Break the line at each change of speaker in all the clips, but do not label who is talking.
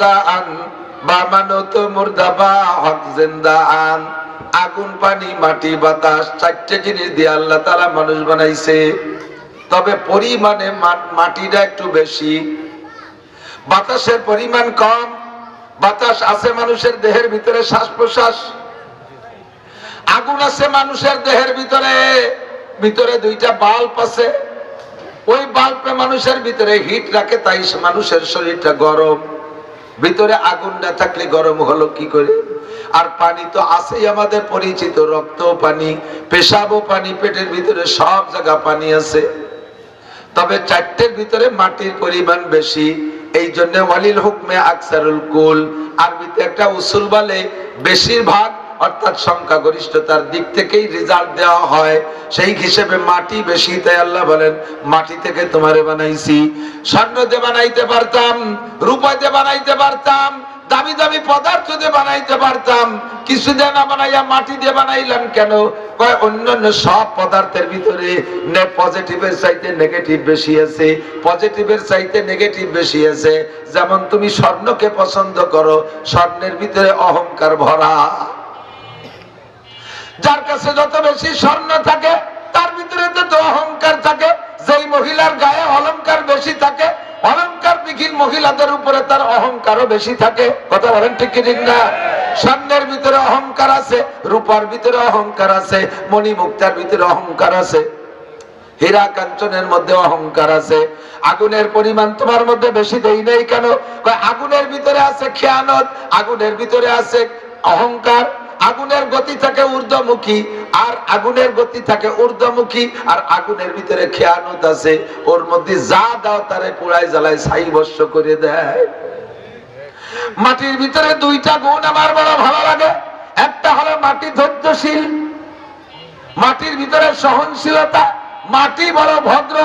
দা আন বা মানত মুর্দা হক জিন্দা আন। আগুন, পানি, মাটি, বাতাস, চারটে জিনিস দিয়ে আল্লাহ মানুষ বানাইছে। তবে মাটিটা একটু বেশি। বাতাসের পরিমাণ কম। বাতাস আছে মানুষের দেহের ভিতরে শ্বাস প্রশ্বাস আগুন আছে মানুষের দেহের ভিতরে। ভিতরে দুইটা বাল্ব আছে। ওই বাল্বে মানুষের ভিতরে হিট রাখে, তাই মানুষের শরীরটা গরম। ভিতরে আগুন না থাকলে গরম হলো কি করে? আর পানি তো আছেই আমাদের পরিচিত রক্ত পানি, পেশাবও পানি, পেটের ভিতরে সব জায়গা পানি আছে। তবে চারটের ভিতরে মাটির পরিমাণ বেশি, এই জন্য ওয়ালিল হুকমে আকসারুল কুল। আরবিতে একটা উসুল বলে, বেশিরভাগ অর্থাৎ সংখ্যাগরিষ্ঠতার দিক থেকেই রেজাল্ট দেওয়া হয়। সেই হিসেবে মাটি বেশি, তাই আল্লাহ বলেন, মাটি থেকে তোমারে বানাইছি। স্বর্ণ দিয়ে বানাইতে পারতাম, রূপা দিয়ে বানাইতে পারতাম, দামি দামি পদার্থ দিয়ে বানাইতে পারতাম। কিছু দিয়ে না বানাইয়া মাটি দিয়ে বানাইলাম কেন? কয়, অন্যান্য সব পদার্থের ভিতরে পজিটিভের চাইতে নেগেটিভ বেশি আছে পজিটিভের চাইতে নেগেটিভ বেশি আছে। যেমন তুমি স্বর্ণকে পছন্দ করো, স্বর্ণের ভিতরে অহংকার ভরা। যার কাছে যত বেশি স্বর্ণ থাকে, তার ভিতরে তত অহংকার থাকে। যেই মহিলার গায়ে অলংকার বেশি থাকে, অলংকার বিহীন মহিলাদের উপরে তার অহংকারও বেশি থাকে। কথা বলেন ঠিক ঠিক না? স্বর্ণের ভিতরে অহংকার আছে, রূপার ভিতরে অহংকার আছে, মণিমুক্তার ভিতরে অহংকার আছে। হীরা কাঞ্চনের মধ্যে অহংকার আছে। আগুনের পরিমাণ তোমার মধ্যে বেশি দেই নেই কেন? আগুনের ভিতরে আছে খেয়ানত, আগুনের ভিতরে আছে অহংকার। আগুনের গতি থাকে ঊর্ধ্বমুখী, আর আগুনের গতি থাকে ঊর্ধ্বমুখী, আর আগুনের ভিতরে খেয়ানত আছে। ওর মধ্যে যা দাও তারে পুরাই জ্বালায়, ছাই বর্ষ করে দেয়। মাটির ভিতরে দুইটা গুণ আমার বড় ভালো লাগে। একটা হলো মাটি ধৈর্যশীল। মাটির ভিতরে সহনশীলতা। মাটি বড় ভদ্র।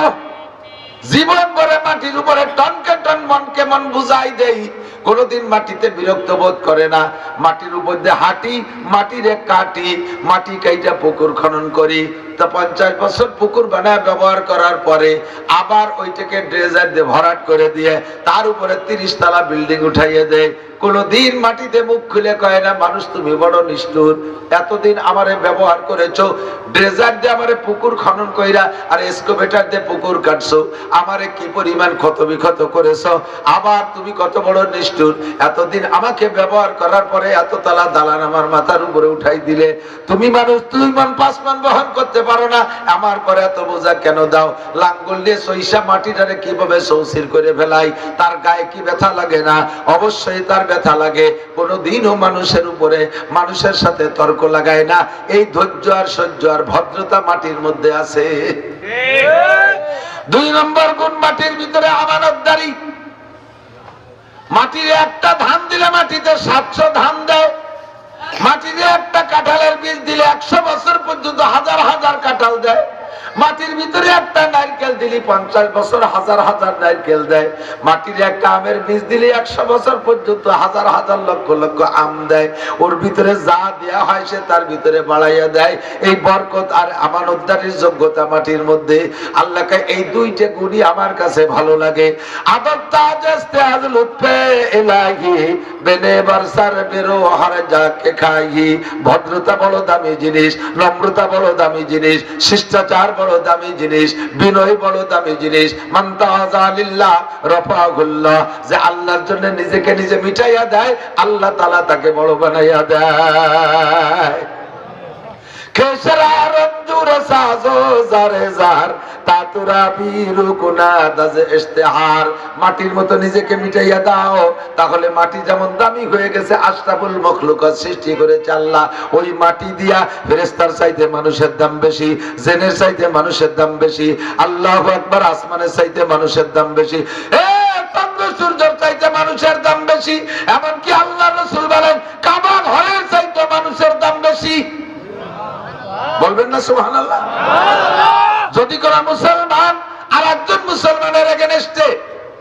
জীবন ভরে মাটির উপরে টনকে টন মনকে মন বুঝাই দেই। কোনোদিন মাটিতে বিরক্ত বোধ করে না। মাটির উপর দিয়ে হাঁটি, মাটিরে কাটি মাটি কাইটা পুকুর খনন করি। তা পঞ্চাশ বছর পুকুর বানায় ব্যবহার করার পরে আবার ওইটাকে ড্রেজার দিয়ে ভরাট করে দিয়ে তার উপরে তিরিশ তলা বিল্ডিং উঠাইয়ে দেয়। কোনদিন মাটিতে মুখ খুলে কয় না, মানুষ তুমি বড় নিষ্ঠুর, এতদিন আমারে ব্যবহার করেছ, ড্রেজার দিয়ে আমারে পুকুর খনন কইরা আর এসকোভেটার দিয়ে পুকুর কাটছো, আমারে কি পরিমাণ ক্ষত বিক্ষত করেছ, আবার তুমি কত বড় নিষ্ঠুর, এতদিন আমাকে ব্যবহার করার পরে এত তালা দালান আমার মাথার উপরে উঠাই দিলে, তুমি মানুষ তুই মান পাঁচ মান বহন করতে পারো না। আমার পরে এত বোঝা কেন দাও? লাঙ্গল দিয়ে সইসা মাটিটারে কীভাবে সৌসির করে ফেলাই? তার গায়ে কি ব্যথা লাগে না? অবশ্যই তার ব্যথা লাগে। কোনো দিনও মানুষের উপরে মানুষের সাথে তর্ক লাগায় না। এই ধৈর্য আর সহ্য আর ভদ্রতা মাটির মধ্যে আছে। দুই নম্বর গুণ মাটির ভিতরে আমানতদারি। মাটির একটা ধান দিলে মাটিতে সাতশো ধান দেয় মাটিতে একটা কাঁঠালের বীজ দিলে একশো বছর পর্যন্ত হাজার হাজার কাঁঠাল দেয়। মাটির ভিতরে একটা নারকেল দিলে, পঞ্চাশ বছর হাজার হাজার নারকেল দেয়। মাটির একটা আমের বীজ দিলে, একশো বছর পর্যন্ত হাজার হাজার লক্ষ লক্ষ আম দেয়। ওর ভিতরে যা দেয়া হয় সে তার ভিতরে বাড়াইয়া দেয়। এই বরকত আর আমানতদারির যোগ্যতা মাটির মধ্যে। আল্লাহকে এই দুইটা গুণই আমার কাছে ভালো লাগে। আদর তাজ আজ লুৎফে এলাহি বেনে বর্ষার বেরো হার যাকে খাই। ভদ্রতা বড় দামি জিনিস, নম্রতা বড় দামি জিনিস, শিষ্টাচার বড় দামি জিনিস, বিনয় বড় দামি জিনিস। যে আল্লাহর জন্য নিজেকে নিজে মিটাইয়া দেয়, আল্লাহ তালা তাকে বড় বানাইয়া দেয়। মাটির মতো নিজেকে মিটাইয়া দাও, তাহলে মাটি যেমন দামি হয়ে গেছে, আশরাফুল মখলুকাত সৃষ্টি করেছে আল্লাহ। ওই মাটি দিয়া ফেরেশতার চাইতে মানুষের দাম বেশি, জেনের চাইতে মানুষের দাম বেশি, আল্লাহু আকবার আসমানের চাইতে মানুষের দাম বেশি। মানুষের দাম বেশি। বলবেন না সুহান যদি কোন মুসলমান আর একজন মুসলমানের এগেনস্টে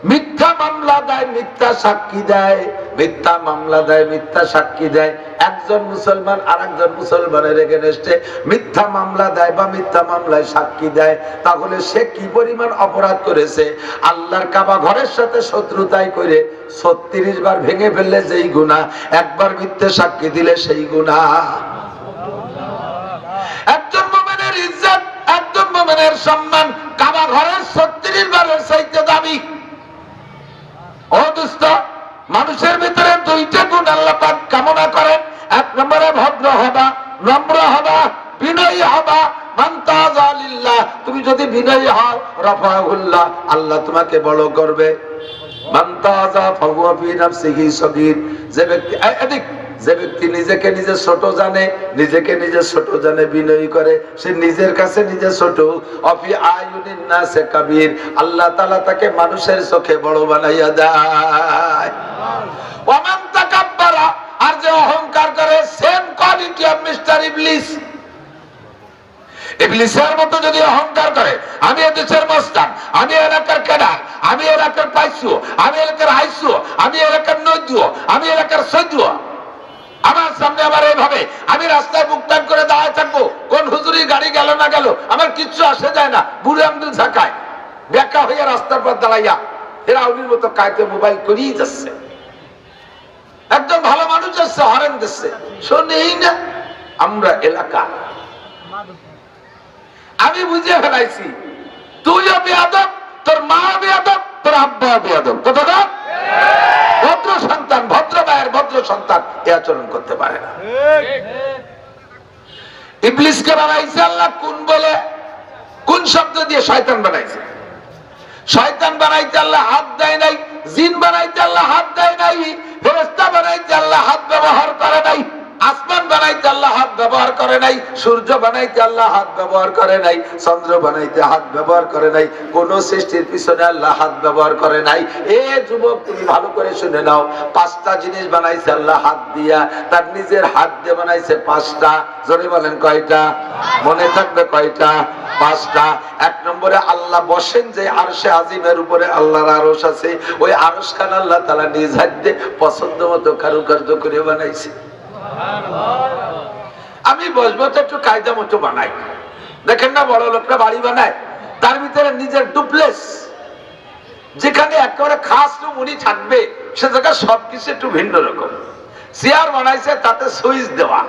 মিথ্যা মামলা দেয় মিথ্যা সাক্ষী দেয় মিথ্যা মামলা দেয় মিথ্যা সাক্ষী দেয় একজন মুসলমান আর একজন মুসলমানের এগেনস্টে মিথ্যা মামলা দেয় বা মিথ্যা মামলায় সাক্ষী দেয় তাহলে সে কি পরিমাণ অপরাধ করেছে? আল্লাহর কাবা ঘরের সাথে শত্রুতাই করে ছত্রিশ বার ভেঙে ফেললে যেই গুণা একবার মিথ্যে সাক্ষী দিলে সেই গুণা একজন মোমেনের ইজ্জত, একজন মোমেনের সম্মান। কাবা ঘরের ছত্রিশ বারের চাইতে দাবি ও দুস্থ মানুষের ভিতরে দুইটা গুণ আল্লাহ কামনা করেন। এক নম্বরে ভদ্র হবা, নম্র হবা, বিনয়ী হবা। তুমি যদি বিনয়ী হও, রফাহুল্লাহ, আল্লাহ তোমাকে বড় করবে। মান্তাজা ফাহুয়া ফি নাফসিহি সগীর। যে ব্যক্তি এদিক। যে ব্যক্তি নিজেকে নিজে ছোট জানে, নিজেকে নিজে ছোট জানে বিনয়ী করে, সে নিজের কাছে নিজে ছোট। অফি আয়ুনিন নাসে কাবীর, আল্লাহ তাআলা তাকে মানুষের চোখে বড় বানাইয়া দেয়। ওমান তাকাব্বারা, আর যে অহংকার করে সেম কোয়ালিটি অফ মিস্টার ইবলিস ইবলিসের মতো যদি অহংকার করে, আমি দেশের মস্তান, আমি এলাকার কেডার আমি এলাকার পাইছু, আমি এলাকার হাইছু আমি এলাকার নৈদ্য, আমি এলাকার সৈদ্য আমার সামনে আবার এইভাবে আমি রাস্তায় বুকটান করে দাঁড়ায় থাকব। কোন হুজুরি গাড়ি গেল না গেল, আমার কিচ্ছু আসে যায় না। বুড়ে আঙ্গুল ঝাঁকায়। ব্যাখ্যা হইয়া রাস্তার পর দাঁড়াইয়া এরা আউলির মতো কায়তে মোবাইল করিয়ে যাচ্ছে একদম ভালো মানুষ যাচ্ছে হরেন দিচ্ছে। শোনেই না, আমরা এলাকা। আমি বুঝে ফেলাইছি, তুইও বেয়াদব, তোর মা বেয়াদব, তোর আব্বা বেয়াদব। কতটা ভদ্র সন্তান, ভদ্র মায়ের ভদ্র সন্তান, এ আচরণ করতে পারে না। ইবলিসকে বানাইছে আল্লাহ, কোন বলে? কোন শব্দ দিয়ে শয়তান বানাইছে? শয়তান বানাইতে আল্লাহ হাত দেয় নাই, জিন বানাইতে আল্লাহ হাত দেয় নাই ফেরেস্তা বানাইতে আল্লাহ হাত ব্যবহার করে নাই। আসমান বানাইতে আল্লাহ হাত ব্যবহার করে নাই, সূর্য বানাইতে আল্লাহ হাত ব্যবহার করে নাই, চন্দ্র বানাইতে হাত ব্যবহার করে নাই, কোন সৃষ্টির পিছনে আল্লাহ হাত ব্যবহার করে নাই। এ যুবক, তুমি ভালো করে শুনে নাও, পাঁচটা জিনিস বানাইছে আল্লাহ হাত দিয়া, তার নিজের হাত দিয়ে বানাইছে পাঁচটা। জোরে বলেন কয়টা? মনে থাকবে কয়টা? পাঁচটা। এক নম্বরে আল্লাহ বসেন যে আরশে আজিমের উপরে আল্লাহর আরশ আছে, ওই আরশ খান আল্লাহ তালা নিজ হাত দিয়ে পছন্দ মতো কারুকার্য করে বানাইছে। আমি বসবো তো একটু কায়দা মতো বানাই। দেখেন না বড় লোকরা বাড়ি বানায়, তার ভিতরে নিজের ডুপ্লেস যেখানে একেবারে খাস রুম উনি থাকবে, সে জায়গায় সবকিছু একটু ভিন্ন রকম। চেয়ার বানাইছে, তাতে সুইচ দেওয়া।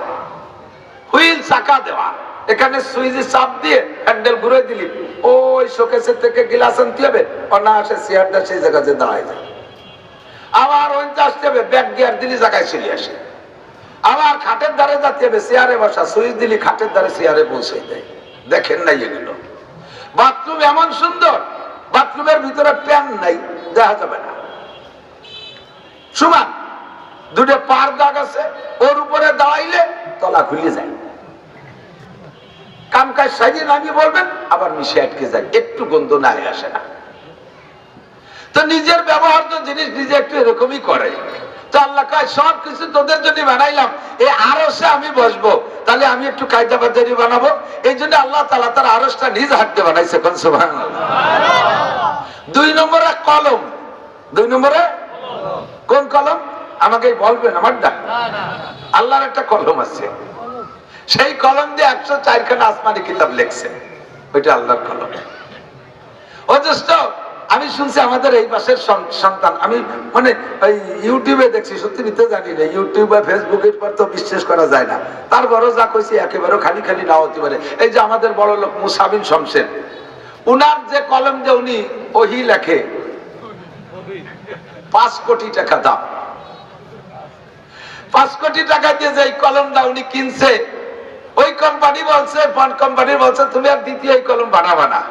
হুইল চাকা দেওয়া। এখানে সুইচে চাপ দিয়ে হ্যান্ডেল ঘুরে দিলি। ওই শোকেসের থেকে গিলাস আনতে হবে, অনায়াসে চেয়ারটা সেই জায়গাতে দাঁড়ায় যায়। আবার ওইটা আসতে হবে ব্যাক গিয়ার দিলি, জায়গায় চলে আসে। আবার খাটের ধারে যাতে হবে চেয়ারে বসা, সুইচ দিলি খাটের ধারে চেয়ারে পৌঁছে দেয়। দেখেন নাই এগুলো। বাথরুম এমন সুন্দর, বাথরুমের ভিতরে প্যান নাই, দেখা যাবে না। সমান, দুটো পার দাগ আছে, ওর উপরে দাঁড়াইলে তলা খুলে যায়। কাম কাজ সাজিয়ে নামিয়ে বলবেন, আবার মিশে আটকে যায়, একটু গন্ধ না আসে না। তো নিজের ব্যবহার তো জিনিস নিজে একটু এরকমই করে। তো আল্লাহ কয়, সব কিছু তোদের বানাইলাম আরসে আমি বসবো। তাহলে আমি একটু কায়দা বাজারি বানাবো। এই জন্য আল্লাহ তালা তার আরসটা নিজ বানাইছে, কোন। দুই নম্বরে কলম। দুই নম্বরে কোন কলম? আমাকে বলবেন আমার আল্লাহর একটা কলম আছে। সেই কলম দিয়ে একশো চারখানা আসমানি কিতাব লেখছে। ওইটা আল্লাহর কলম। অথচ আমি শুনছি আমাদের এই পাশের সন্তান। আমি মানে ওই ইউটিউবে দেখছি, সত্যি নিতে জানি না। ইউটিউব বা ফেসবুকের পর তো বিশ্বাস করা যায় না। তারপরও যা কইছি একেবারে খালি খালি নাও হতে পারে। এই যে আমাদের বড় লোক মুসাবিন শমশের, উনার যে কলম যে উনি, ওহি লেখে, পাঁচ কোটি টাকা দাম। পাঁচ কোটি টাকা দিয়ে যে এই কলমটা উনি কিনছে, ওই কোম্পানি বলছে কোম্পানি বলছে, তুমি আর দ্বিতীয় কলম বানাবা না।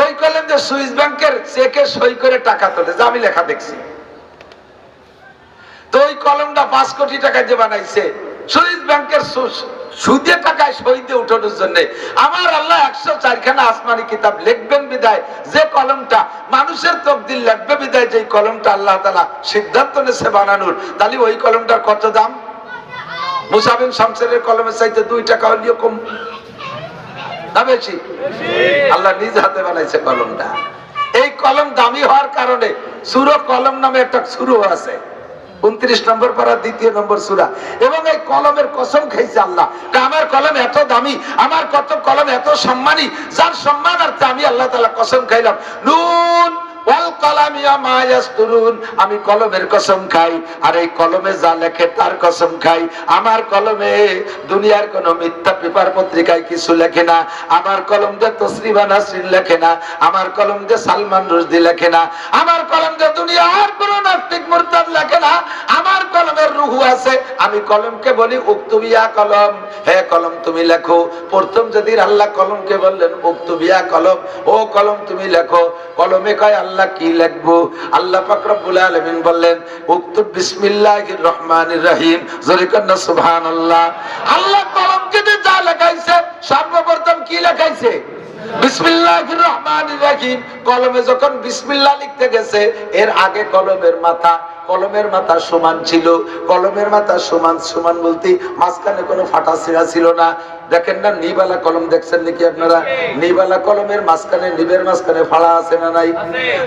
ওই কলম যে সুইস ব্যাংকের চেকে সই করে টাকা তোলে, যা আমি লেখা দেখছি। তো ওই কলমটা পাঁচ কোটি টাকা যে বানাইছে, সুইস ব্যাংকের সুদে টাকায় সই দিয়ে উঠানোর জন্য আমার আল্লাহ একশো চারখানা আসমানি কিতাব লিখবেন বিদায়। যে কলমটা মানুষের তকদিল লাগবে বিদায় যে কলমটা আল্লাহ তালা সিদ্ধান্ত নেছে বানানোর, তাহলে ওই কলমটার কত দাম? মুসাবিন শামসেরের কলমের চাইতে দুই টাকা হলেও কম। না বেশি? আল্লাহ নিজ হাতে বানাইছে কলমটা। এই কলম দামি হওয়ার কারণে সুরো কলম নামে একটা সুরো আছে। উনত্রিশ নম্বর পারা দ্বিতীয় নম্বর সুরা। এবং এই কলমের কসম খাইছে আল্লাহ আমার কলম এত দামি, আমার কত কলম এত সম্মানী, যার সম্মান আর আমি আল্লাহ তালা কসম খাইলাম। নুন আমি কলমের কসম খাই, আর এই কলমে যা লেখে তার কসম খাই। আমার কলমে দুনিয়ার কোন মিথ্যা পেপার পত্রিকায় কিছু লেখে না। আমার কলম যে তসরিবা নাসরিন লেখে না। আমার কলম যে সালমান রুশদি লেখে না। আমার কলম যে দুনিয়ার কোন নাস্তিক মুরতাদ লেখে না। আমার কলমের রুহু আছে। আমি কলমকে বলি উক্তুবিয়া কলম। হে কলম, তুমি লেখো। প্রথম যদি আল্লাহ কলমকে বললেন উক্তুবিয়া কলম। ও কলম, তুমি লেখো। কলমে কয়, আল্লাহ কি লিখব? আল্লাহ পাক রব্বুল আলামিন বললেন উক্তুব বিসমিল্লাহির রহমানির রহিম। জোরে কন্না সুবহানাল্লাহ। আল্লাহ কলমকে দিয়ে যা লেখাইছে, সর্বপ্রথম কি লেখাইছে? কলমে যখন বিসমিল্লাহ লিখতে গেছে, এর আগে কলমের মাথা কলমের মাথা সমান ছিল, কলমের মাথা সমান সমান বলতে মাঝখানে কোনো ফাটা ছিঁড়া ছিল না। দেখেন না, নিবালা কলম দেখছেন নাকি আপনারা? নিবালা কলমের মাঝখানে, নিবের মাঝখানে ফাড়া আছে না নাই?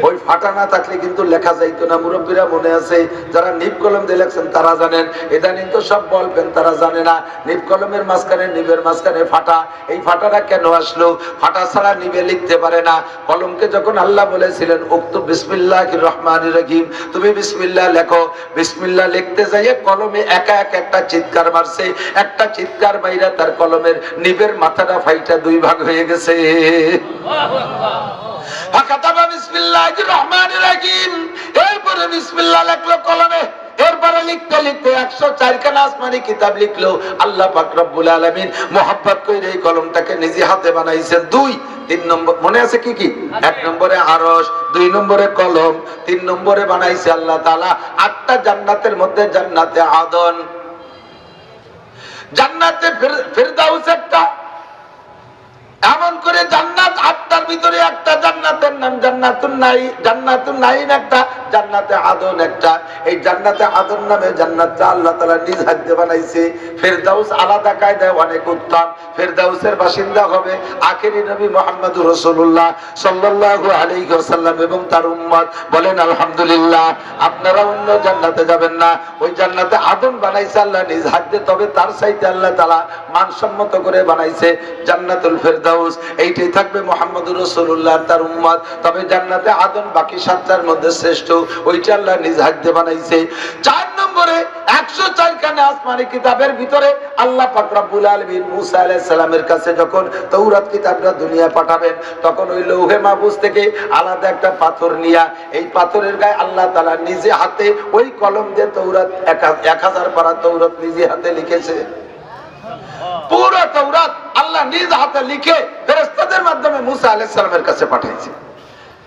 ওই ফাটা না থাকলে কিন্তু লেখা যাইতো না, মুরব্বীরা মনে আছে, যারা নিব কলম দিয়ে লেখছেন তারা জানেন। ইদানিং তো সব বলবেন, তারা জানে না। নিব কলমের মাঝখানে, নিবের মাঝখানে ফাটা। এই ফাটাটা কেন আসলো? ফাটা ছাড়া নিবে লিখতে পারে না। কলমকে যখন আল্লাহ বলেছিলেন, উক্ত বিসমিল্লাহ রহমান রহিম, তুমি বিসমিল্লাহ লেখো। বিসমিল্লাহ লিখতে যাইয়ে কলমে একা এক একটা চিৎকার মারছে। একটা চিৎকার বাইরা তার কলমের নিবের মাথাটা ফাইটা দুই ভাগ হয়ে গেছে। আল্লাহ মনে আছে কি কি? এক নম্বরে দুই নম্বরে কলম, তিন নম্বরে বানাইছে আল্লাহ তাআলা। আটটা জান্নাতের মধ্যে জান্নাতে আদন। জান্নাতে ফেরদাউস একটা এমন করে জান্নাত আটটার ভিতরে একটা জান্নাতের নাম জান্নাতুন নাই, জান্নাতুন নাইম একটা, জান্নাতে আদন একটা। এই জান্নাতে আদন নামে জান্নাতটা আল্লাহ তাআলা নিজ হাতে বানাইছে। ফেরদাউস আলাদা কায়দায় অনেক উত্তম। ফেরদাউসের বাসিন্দা হবে আখেরি নবী মুহাম্মদুর রাসূলুল্লাহ সাল্লাল্লাহু আলাইহি ওয়াসাল্লাম এবং তার উম্মত। বলেন, আলহামদুলিল্লাহ, আপনারা অন্য জান্নাতে যাবেন না। ওই জান্নাতে আদম বানাইছে আল্লাহ নিজ হাতে, তবে তার চাইতে আল্লাহ তাআলা মানসম্মত করে বানাইছে জান্নাতুল ফেরদাউস। এইটাই থাকবে মুহাম্মদুর রাসূলুল্লাহ তার উম্মত। তবে জান্নাতে আদম বাকি সাতটার মধ্যে শ্রেষ্ঠ, ওইটা আল্লাহ নিজ হাতে বানাইছে। চার নম্বরে একশো চারখানে আসমানি কিতাবের ভিতরে আল্লাহ পাক রব্বুল আলামিন মুসা আলাইহিস সালামের কাছে যখন তৌরাত কিতাবটা দুনিয়া পাঠাবেন, তখন ওই লৌহে মাহফুজ থেকে আলাদা একটা পাথর নিয়া, এই পাথরের গায়ে আল্লাহ তালা নিজে হাতে ওই কলম দিয়ে তৌরাত এক হাজার পারা তৌরাত নিজে হাতে লিখেছে। পুরো তৌরাত আল্লাহ নিজ হাতে লিখে ফেরেশতাদের মাধ্যমে মুসা আলাইহিস সালামের কাছে পাঠাইছে।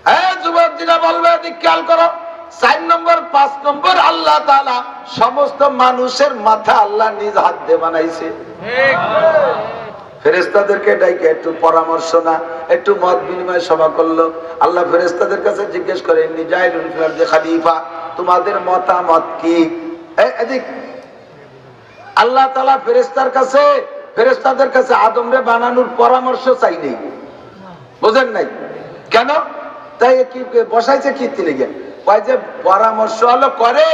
হ্যাঁ যুবক বলবে করো। নম্বর নম্বর, আল্লাহ সমস্ত মানুষের মাথা আল্লাহ নিজ হাত দিয়ে বানাইছে ডাইকে একটু পরামর্শ না, একটু মত বিনিময় সভা করল। আল্লাহ ফেরেস্তাদের কাছে জিজ্ঞেস করে আরদি খলিফা, তোমাদের মতামত কি? এদিক আল্লাহ তালা ফেরেস্তার কাছে ফেরেস্তাদের কাছে আদমরে বানানোর পরামর্শ চাই নেই। বুঝেন নাই? কেন? তাই কি বসাইছে কি তিনি পরামর্শ হলো করে,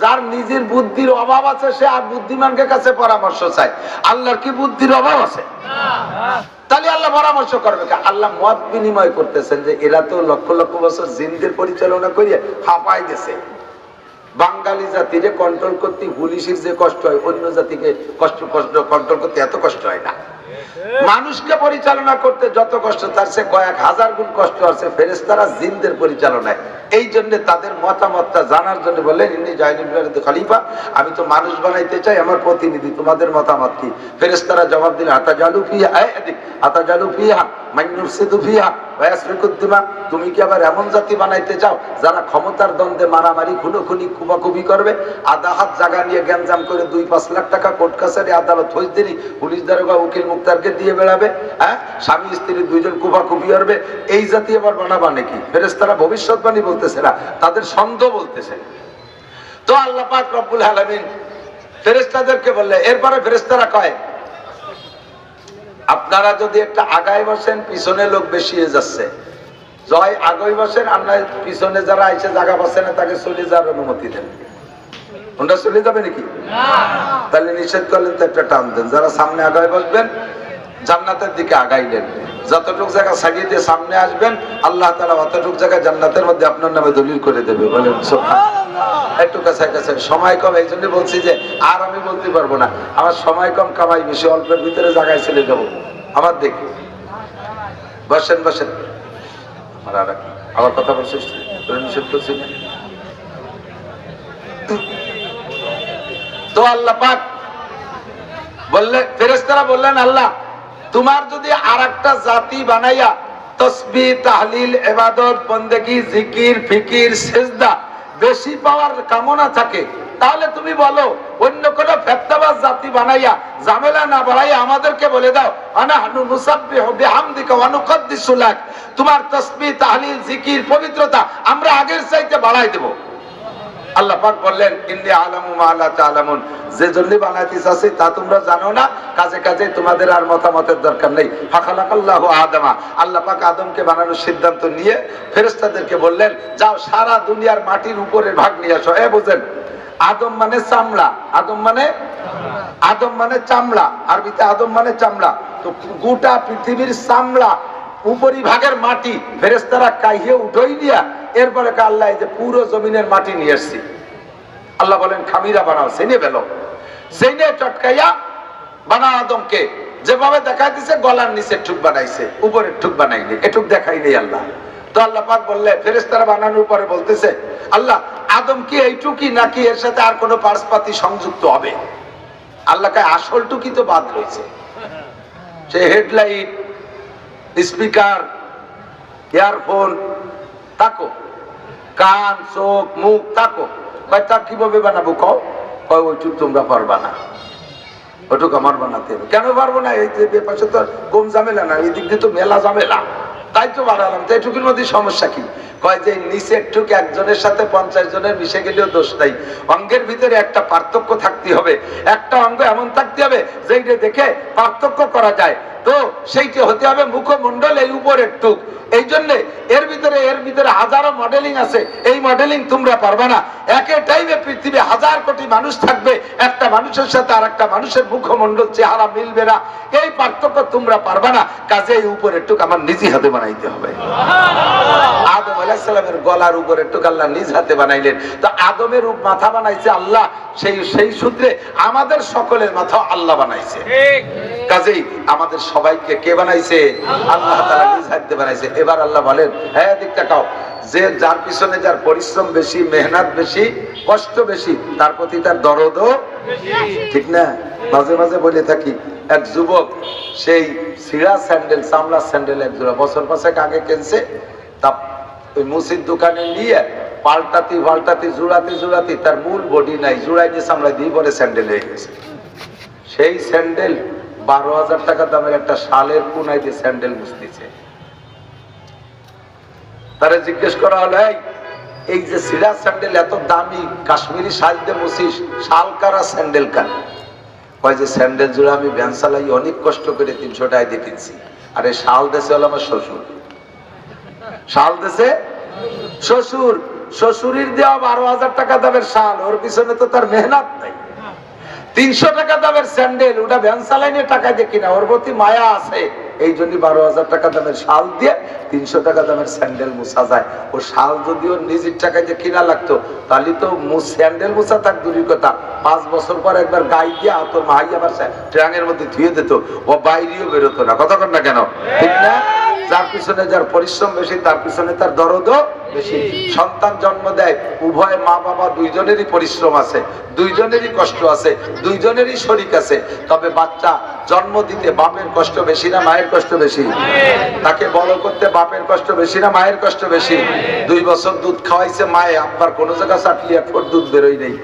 যার নিজের বুদ্ধির অভাব আছে, সে আর বুদ্ধিমানকে কাছে পরামর্শ চায়। আল্লাহর কি বুদ্ধির অভাব আছে? তাহলে আল্লাহ পরামর্শ করবে আল্লাহ মত বিনিময় করতেছেন যে এরা তো লক্ষ লক্ষ বছর জিনদের পরিচালনা করিয়ে হাঁপাই গেছে। বাঙালি জাতিরে কন্ট্রোল করতে পুলিশের যে কষ্ট হয়, অন্য জাতিকে কষ্ট কষ্ট কন্ট্রোল করতে এত কষ্ট হয় না। মানুষকে পরিচালনা করতে যত কষ্ট, তার সে কয়েক হাজার গুণ কষ্ট আছে ফেরেস্তারা জিনদের পরিচালনায়। এই জন্য তাদের মতামতটা জানার জন্য বললেন ইনি জাহিনুল খলিফা, আমি তো মানুষ বানাইতে চাই, আমার প্রতিনিধি, তোমাদের মতামত কি? ফেরেস্তারা জবাব দিলে হাতা জালু ফিহা আতা জালু ফিহা। তুমি কি আবার এমন জাতি বানাইতে চাও যারা ক্ষমতার দ্বন্দ্বে মারামারি, খুনোখুনি করবে? আধা হাত জায়গা নিয়ে গ্যাঞ্জাম করে দুই পাঁচ লাখ টাকা কোর্ট কাছারি আদালত ফৌজদারি পুলিশ দারোগা উকিল মুক্তারকে দিয়ে বেড়াবে হ্যাঁ? স্বামী, স্ত্রী দুইজন কুবাকুবি করবে। এই জাতি আবার বানাবা নাকি? ফেরেস্তারা ভবিষ্যৎবাণী বলতেছে না, তাদের ছন্দ বলতেছে। তো আল্লাহ রব্বুল আলামিন ফেরেস্তাদেরকে বললে, এরপরে ফেরেস্তারা কয় আপনারা যদি একটা আগায় বসেন পিছনে লোক বেশি হয়ে যাচ্ছে। জয় আগই বসেন আপনার পিছনে যারা আইসে জায়গা বসে না তাকে চলে যাওয়ার অনুমতি দেন। ওটা চলে যাবে নাকি? তাহলে নিষেধ করলেন তো একটা টান দেন। যারা সামনে আগায় বসবেন জান্নাতের দিকে আগাই আগাইলেন। যতটুক জায়গা সাজিয়ে দিয়ে সামনে আসবেন, আল্লাহ তালা অতটুক জায়গা জান্নাতের মধ্যে আপনার নামে দলিল করে দেবে। বলেন একটু কাছে কাছে সময় কম এই জন্য বলছি যে আর আমি বলতে পারব না। আমার সময় কম, কামাই বেশি, অল্পের ভিতরে জায়গায় চলে যাব। আমার দেখি। বসেন বসেন। আমার আর আমার কথা বলছিস নিষেধ করছিস না? তো আল্লাহ পাক বললে ফেরেস্তারা বললেন, আল্লাহ তোমার যদি আর একটা জাতি বানাইয়া তসবি, তাহলিল, এবাদত, বন্দেগি, জিকির, ফিকির, সেজদা বেশি পাওয়ার কামনা থাকে, তাহলে তুমি বলো, অন্য কোন ফেত্তাবাজ জাতি বানাইয়া ঝামেলা না বাড়াইয়া আমাদেরকে বলে দাও তোমার তসবি, তাহলিল, জিকির, পবিত্রতা আমরা আগের চাইতে বাড়াই দেবো। আল্লাহ পাক বললেন ইন্দি আলামু মা লা যে জন্য বানাইতে চাচ্ছি তা তোমরা জানো না, কাজে কাজে তোমাদের আর মতামতের দরকার নেই। ফাখালাকাল্লাহু আদামা। আল্লাহ পাক আদমকে বানানোর সিদ্ধান্ত নিয়ে ফেরেশতাদেরকে বললেন, যাও সারা দুনিয়ার মাটির উপরের ভাগ নিয়ে আসো। এ বুঝেন, আদম মানে চামড়া, আদম মানে আদম মানে চামড়া, আরবিতে আদম মানে চামড়া। তো গোটা পৃথিবীর চামড়া উপরি ভাগের মাটি ফেরেস্তারা কাইয়ে উঠোই দিয়া এরপরে আল্লাহ যে পুরো জমিনের মাটি নিয়ে এসছি আল্লাহ বলেন, খামিরা বানাও সেনে বেলো সেনে চটকাইয়া বানা আদমকে। যেভাবে দেখা দিছে, গলার নিচে ঠুক বানাইছে উপরের ঠুক বানাইনি, এটুক দেখাই নেই আল্লাহ। তো আল্লাহ পাক বললে ফেরেস্তারা বানানোর পরে বলতেছে, আল্লাহ, আদম কি এইটুকি নাকি এর সাথে আর কোনো পার্সপাতি সংযুক্ত হবে? আল্লাহকে আসল টুকি তো বাদ রয়েছে। সে হেডলাইট, স্পিকার, ইয়ারফোন, তাকো। কান, চোখ, মুখ, তাকো। কয় তা কীভাবে বানাবো কও? কয় ওইটুক তোমরা পারবা না। ওটুক আমার বানাতে হবে। কেন পারব না? এই যে পাশে তো কম ঝামেলা না, এই দিক দিয়ে তো মেলা ঝামেলা। তাই তো বাড়ালাম তো এটুকুর মধ্যে সমস্যা কি? কয় যে নিচের টুক একজনের সাথে পঞ্চাশ জনের মিশে গেলেও দোষ নাই। অঙ্গের ভিতরে একটা পার্থক্য থাকতে হবে। একটা অঙ্গ এমন থাকতে হবে, যেইটা দেখে পার্থক্য করা যায়। তো সেইটি হতে হবে মুখমণ্ডল এই উপরের টুক। এই জন্য এর ভিতরে এর ভিতরে হাজারো মডেলিং আছে। এই মডেলিং তোমরা পারবে না। একে টাইমে পৃথিবী হাজার কোটি মানুষ থাকবে। একটা মানুষের সাথে আর একটা মানুষের মুখমণ্ডল চেহারা মিলবে না। এই পার্থক্য তোমরা পারবে না। কাজে এই উপরের টুক আমার নিজে হাতে বানাইতে হবে। আদম আলাইসালামের গলার উপরে টুক আল্লাহ নিজ হাতে বানাইলেন। তো আদমের রূপ মাথা বানাইছে আল্লাহ। সেই সেই সূত্রে আমাদের সকলের মাথা আল্লাহ বানাইছে। কাজেই আমাদের সবাইকে কে বানাইছে? আল্লাহ হাতে বানাইছে। এবার আল্লাহ বলেন হ্যাঁ দিক তাকাও যে যার পিছনে যার পরিশ্রম বেশি মেহনত বেশি কষ্ট বেশি তার প্রতি তার দরদও ঠিক না? মাঝে মাঝে বলে থাকি এক যুবক সেই সিরা স্যান্ডেল চামড়া স্যান্ডেল এক জোড়া বছর পাঁচেক আগে কিনছে তা ওই মুসির দোকানে নিয়ে পাল্টাতি পাল্টাতি জোড়াতে জোড়াতে তার মূল বডি নাই। জোড়াই নিয়ে চামড়া দিয়ে পরে স্যান্ডেল হয়ে গেছে। সেই স্যান্ডেল বারো হাজার টাকা দামের একটা শালের কোনায় দিয়ে স্যান্ডেল মুছতেছে। তারা জিজ্ঞেস করা হলো "এই, যে সিরা স্যান্ডেল এত দামি কাশ্মীরি শাল দিয়ে মুছিস শাল কারা স্যান্ডেল কার? কয় যে স্যান্ডেল জোড়া আমি ভ্যান চালাই অনেক কষ্ট করে তিনশো টাকায় দিয়ে কিনছি। আর এই শাল দেশে হলো আমার শ্বশুর। শাল দেশে শ্বশুর। শ্বশুরির দেওয়া বারো হাজার টাকা দামের শাল, ওর পিছনে তো তার মেহনত নাই। তিনশো টাকা দামের স্যান্ডেল, ওটা ভ্যান চালাইনে টাকা দিয়ে কিনা, ওর প্রতি মায়া আছে। এই জন্য বারো হাজার টাকা দামের শাল দিয়ে তিনশো টাকা দামের স্যান্ডেল মুছা যায়। ও শাল যদি ওর নিজের টাকায় যে কিনা লাগতো, তাহলে তো স্যান্ডেল মুছা থাক দূরের কথা। পাঁচ বছর পর একবার গাই দিয়ে তোর মাই আবার ট্রাঙের মধ্যে ধুয়ে দিত। ও বাইরেও বেরোতো না। কথা কর না কেন? ঠিক না? যার পিছনে যার পরিশ্রম বেশি, তার পিছনে তার দরদও বেশি। সন্তান জন্ম দেয়, উভয় মা বাবা দুইজনেরই পরিশ্রম আছে, দুইজনেরই কষ্ট আছে, দুইজনেরই শরিক আছে। তবে বাচ্চা জন্ম দিতে বাপের কষ্ট বেশি না মায়ের কষ্ট বেশি? তাকে বড় করতে বাপের কষ্ট বেশি না মায়ের কষ্ট বেশি? দুই বছর দুধ খাওয়াইছে মায়ে, আব্বার কোনো জায়গা চাটলি এক ফুট দুধ বেরোই নেই।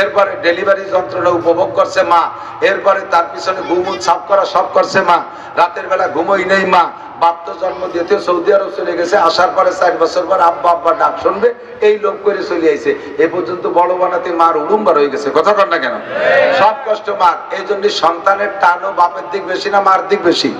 এরপরে ডেলিভারি যন্ত্রণা উপভোগ করছে মা, এরপরে তার পিছনে ঘুমুদ সাফ করা সব করছে মা। রাতের বেলা ঘুমোই নেই মা। বাপ তো জন্ম দিতে সৌদি আরব চলে গেছে, আসার পরে চার বছর পর আব্বা আব্বা ডাক শুনবে, এই লোক করে চলে আইছে। এ পর্যন্ত বড় বানাতে মার উড়ুম্বার হয়ে গেছে। কথা কর না কেন? সব কষ্ট মার। এই জন্য সন্তানের টানও বাপের দিক বেশি না মার দিক বেশি।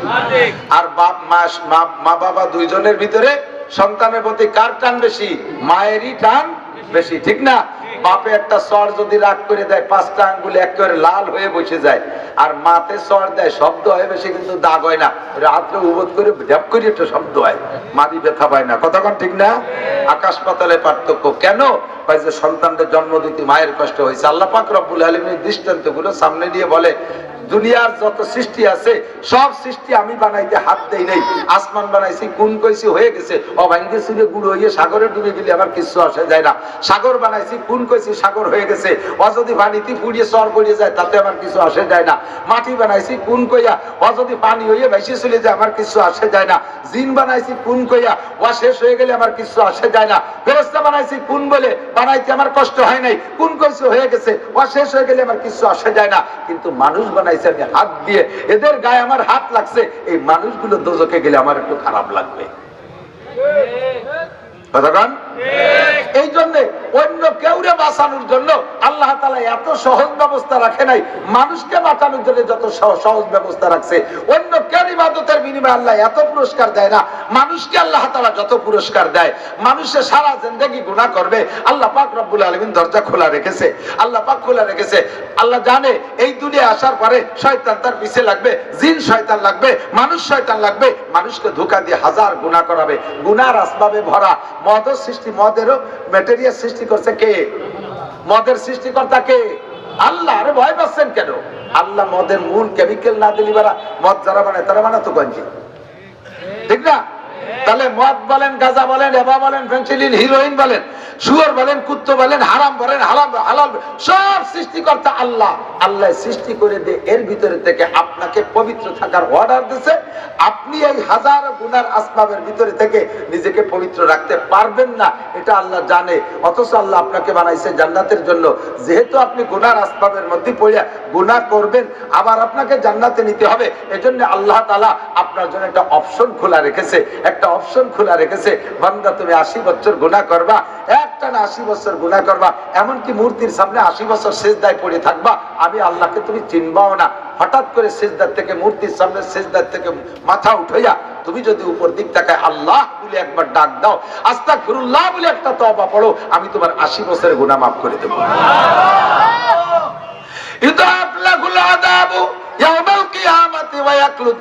আর বাপ মা- মা, বাবা দুইজনের ভিতরে সন্তানের প্রতি কার টান বেশি? মায়েরই টান বেশি। ঠিক না? বাপে একটা চর যদি রাগ করে দেয়, পাঁচটা আঙ্গুল একেবারে লাল হয়ে বসে যায়। আর মাতে চর দেয়, শব্দ হয় বেশি, কিন্তু দাগ হয় না। রাত্রে উবোধ করে ঢ্যাপ করে একটা শব্দ হয়। মাদি ব্যথা পায় না। কতক্ষণ ঠিক না? আকাশ পাতালে পার্থক্য কেন? যে সন্তানদের জন্ম দিতে মায়ের কষ্ট হয়েছে। আল্লাহ পাক রব্বুল আলমীর দৃষ্টান্তগুলো সামনে দিয়ে বলে দুনিয়ার যত সৃষ্টি আছে, সব সৃষ্টি আমি বানাইতে হাত দেই নাই। আসমান বানাইছি কোন কইছি, হয়ে গেছে। অভাঙ্গে সুরে গুড়ো হয়ে সাগরে ডুবে গেলে আমার কিছু আসে যায় না। সাগর বানাইছি কোন কইছি, সাগর হয়ে গেছে। ও যদি পানিতে পুড়িয়ে সর পড়িয়ে যায়, তাতে আমার কিছু আসে যায় না। মাটি বানাইছি কোন কইয়া ও যদি পানি হয়ে ভেসে চলে যায় আমার কিছু আসে যায় না। জিন বানাইছি কোন কইয়া ও শেষ হয়ে গেলে আমার কিছু আসে যায় না। ফেরেস্তা বানাইছি কোন বলে বানাইতে আমার কষ্ট হয় নাই। কোন কইছে, হয়ে গেছে। ও শেষ হয়ে গেলে আমার কিছু আসে যায় না। কিন্তু মানুষ বানাইছে আমি হাত দিয়ে, এদের গায়ে আমার হাত লাগছে। এই মানুষগুলো দোজকে গেলে আমার একটু খারাপ লাগবে। কতক্ষণ এই জন্য অন্য কেউরে বাঁচানোর জন্য আল্লাহ তালা এত সহজ ব্যবস্থা রাখে নাই। মানুষকে বাঁচানোর জন্য যত সহজ ব্যবস্থা রাখছে। অন্য কেউ ইবাদতের বিনিময়ে আল্লাহ এত পুরস্কার দেয় না। মানুষকে আল্লাহ তালা যত পুরস্কার দেয়, মানুষে সারা জিন্দগি গুণা করবে। আল্লাহ পাক রব্বুল আলমিন দরজা খোলা রেখেছে। আল্লাহ পাক খোলা রেখেছে। আল্লাহ জানে এই দুনিয়া আসার পরে শয়তান তার পিছে লাগবে, জিন শয়তান লাগবে, মানুষ শয়তান লাগবে। মানুষকে ধোকা দিয়ে হাজার গুণা করাবে। গুনার আসবাবে ভরা। মদের সৃষ্টি মদেরও ম্যাটেরিয়াল সৃষ্টি করছে কে? মদের সৃষ্টিকর্তা কে? আল্লাহ, আরে ভয় পাচ্ছেন কেন? আল্লাহ মদের মূল কেমিক্যাল না দিলি বারা মদ যারা বানায় তারা বানাতো গঞ্জি ঠিক না? তাহলে মদ বলেন, গাঁজা বলেন, এবা বলেন ফেন্সিলিন হিরোইন বলেন সুয়ার বলেন, কুত্ত বলেন, হারাম বলেন, হালাল হালাল, সব সৃষ্টিকর্তা আল্লাহ। আল্লাহ সৃষ্টি করে দিয়ে এর ভিতরে থেকে আপনাকে পবিত্র থাকার অর্ডার দিছে। আপনি এই হাজার গুনার আসবাবের ভিতরে থেকে নিজেকে পবিত্র রাখতে পারবেন না, এটা আল্লাহ জানে। অথচ আল্লাহ আপনাকে বানাইছে জান্নাতের জন্য। যেহেতু আপনি গুনার আসবাবের মধ্যে পড়িয়া গুনাহ করবেন, আবার আপনাকে জান্নাতে নিতে হবে। এজন্য আল্লাহ তালা আপনার জন্য একটা অপশন খোলা রেখেছে। একটা অপশন খোলা রেখেছে বান্দা তুমি আশি বছর গুনাহ করবা একটা না আশি বছর গুনাহ করবা এমনকি মূর্তির সামনে আশি বছর সেজদায় পড়ে থাকবা আমি আল্লাহকে তুমি চিনবাও না। হঠাৎ করে সেজদার থেকে মূর্তির সামনে সেজদার থেকে মাথা উঠাইয়া তুমি যদি উপর দিক তাকায় আল্লাহ বলে একবার ডাক দাও আস্তা ফিরুল্লাহ বলে একটা তবা পড়ো আমি তোমার আশি বছরের গুনাহ মাফ করে দেবো। একটু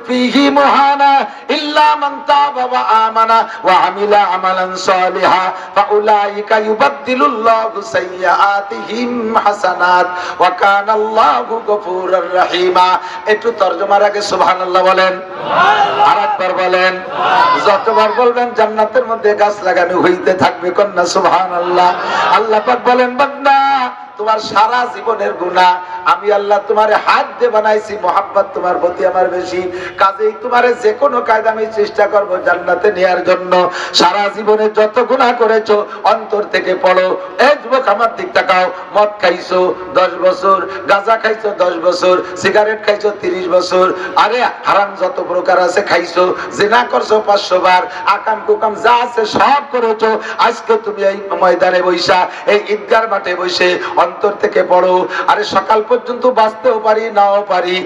আগে বলেন। আরেকবার বলেন। যতবার বলবেন জান্নাতের মধ্যে গাছ লাগানো হইতে থাকবে কন্যা সুহান আল্লাহ আল্লাহ বলেন বান্দা তোমার সারা জীবনের গুণা আমি আল্লাহ তোমার হাত দিয়ে বানাইছি মোহাম্মত তোমার প্রতি আমার বেশি। কাজেই তোমার যে কোনো কায়দা আমি চেষ্টা করব জান্নাতে নেয়ার জন্য। সারা জীবনে যত গুণা করেছ, অন্তর থেকে পড়ো। এই যুবক, আমার দিক তাকাও। মদ খাইছো দশ বছর, গাঁজা খাইছো দশ বছর, সিগারেট খাইছো তিরিশ বছর। আরে, হারাম যত প্রকার আছে খাইছো। জেনা করছ পাঁচশো বার, আকাম কুকাম যা আছে সব করেছ। আজকে তুমি এই ময়দানে বৈশা, এই ঈদগার মাঠে বসে অন্তর থেকে পড়ো আরে সকাল পর্যন্ত বাঁচতেও পারি নাও পারি।